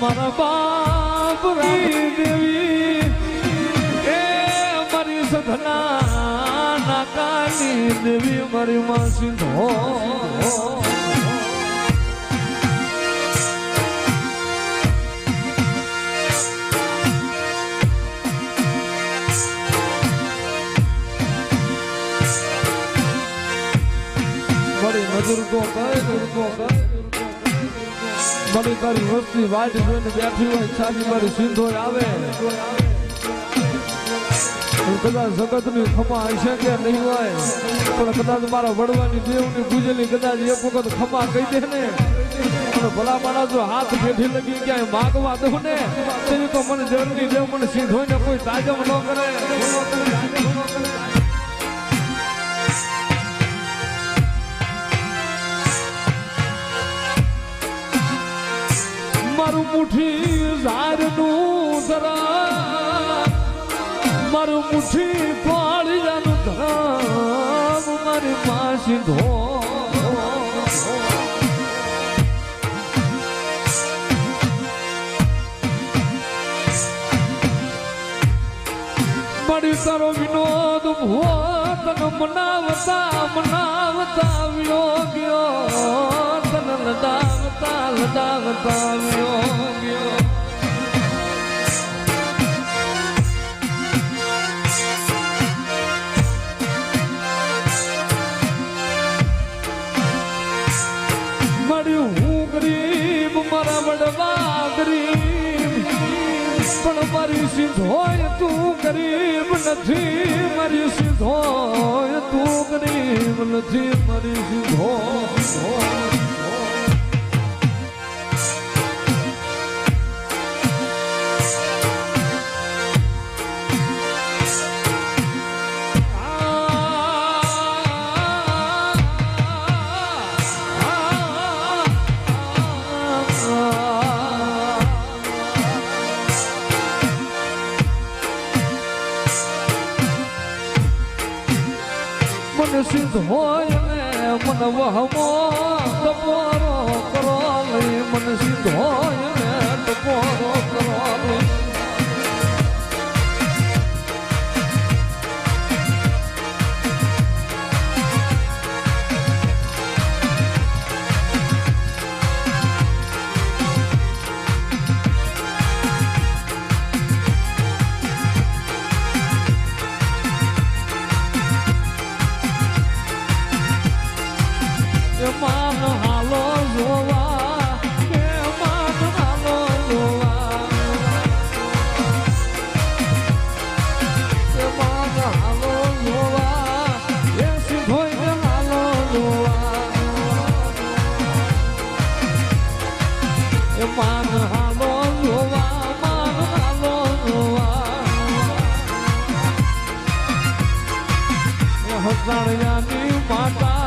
મારા બાપ રાણી દેવી. એ મારી સધના નાકાની દેવી મારી માં સિંધો મારી મજૂર દુર્ગો કઈ દુર્ગો કઈ મારી કરી વસ્તી વાટ જોઈને બેઠી હોય, છાતી મારી સિંધો આવે. કદાચ જગતની ખમા હશે નહીં હોય, પણ કદાચ મારા વડવાની દેવની પૂજેલી કદાચ એક વખત ખમા કહી દે ને. પણ ભલા જો હાથ બેઠી લગી ક્યાંય માગવા દઉં ને તેવી તો મને જળની દેવ મને સિંધોઈને કોઈ તાજમ ન કરે. મુઠ્ઠી ઝાડનું ધરા. મારું મુઠી પાળિયાનું ધરામ મારી માસી ધો. મારી તારો વિનોદ ભોતન મનાવતા મનાવતા આવ્યો ગયો. તન લડાવતા લડાવતા આવ્યો વડવા ગરીબ પણ મારી સિંધોય તું નથી. મારી સિંધોય તું ગરીબ નથી મારી સિંધો સિદ્ધ હોય ને મન વહમો તપોરો કરો લઈ મન સિદ્ધ હોય ને તપોરો હોસણિયાની માતા